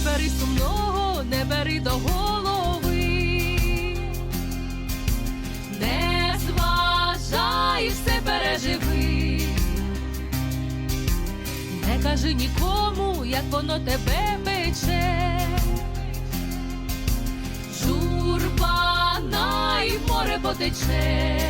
не бери сумного, не бери до голови, не зважай, все переживи, не кажи нікому, як воно тебе пече. Журба най море потече,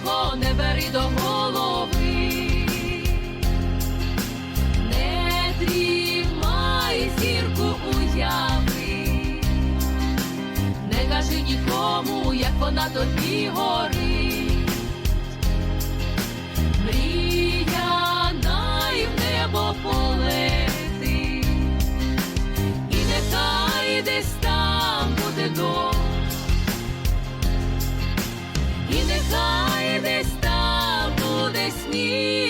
чужого, не бери до голови, не тримай зірку уяви, не кажи нікому, як вона тобі горить. Мрія Christmas.